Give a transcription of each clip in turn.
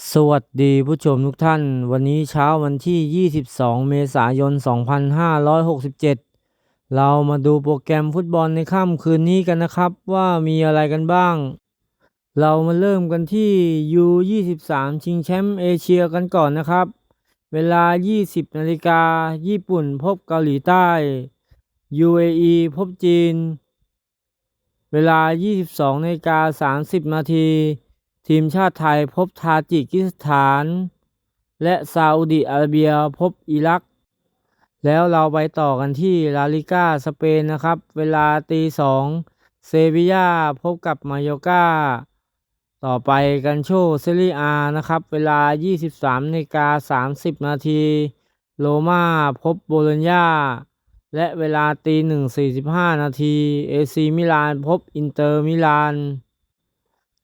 สวัสดีผู้ชมทุกท่าน วันนี้เช้าวันที่ 22 เมษายน 2567 เรามาดูโปรแกรมฟุตบอลในค่ำคืนนี้กันนะครับว่ามีอะไรกันบ้าง เรามาเริ่มกันที่ U23 ชิงแชมป์เอเชียกันก่อนนะครับ เวลา 20 นาฬิกา ญี่ปุ่นพบเกาหลีใต้ UAE พบจีน เวลา 22นาฬิกา30 นาที ทีมชาติไทยพบทาจิกิสถาน และซาอุดิอาระเบียพบอิรัก แล้วเราไปต่อกันที่ลาลิก้าสเปนนะครับ เวลาตีสองเซบียาพบกับมาโยกาต่อไปกันโชเซรีอานะครับ เวลา 23นาฬิกา30 นาที โรมาพบโบโลญญาและเวลาตีหนึ่งสี่สิบห้านาที เอซีมิลานพบอินเตอร์มิลาน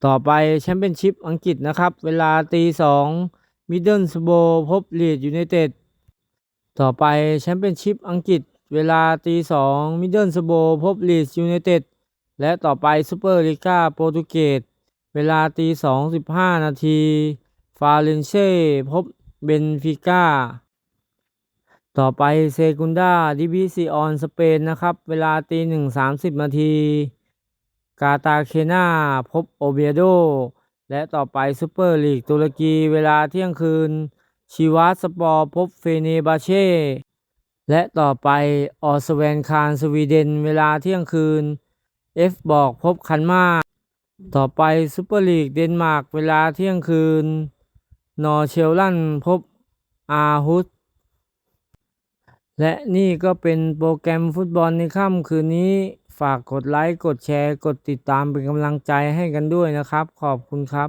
ต่อไปแชมเปี้ยนชิพอังกฤษนะครับ เวลาตีสองมิดเดิลสโบพบลีดยูไนเต็ดต่อไปแชมเปี้ยนชิพอังกฤษ เวลาตีสองมิดเดิลสโบพบลีดยูไนเต็ดและต่อไปซูเปอร์ลิก้าโปรตุเกสเวลาตีสองสิบห้านาทีฟาเรนเช่พบเบนฟิก้าต่อไปเซกุนดาดิวิซิออนสเปนนะครับ เวลาตีหนึ่งสามสิบนาที กาตาเคนาพบโอเบียโด และต่อไปซูเปอร์ลีกตุรกีเวลาเที่ยงคืน ชิวาสปอร์พบเฟเนบาเช่ และต่อไปออสเวนคารสวีเดนเวลาเที่ยงคืนเอฟบอกพบคันมาต่อไปซูเปอร์ลีกเดนมาร์กเวลาเที่ยงคืน นอร์เชลลันพบอาฮุสและนี่ก็เป็นโปรแกรมฟุตบอลในค่ำคืนนี้ ฝากกดไลค์ กดแชร์ กดติดตามเป็นกำลังใจให้กันด้วยนะครับ ขอบคุณครับ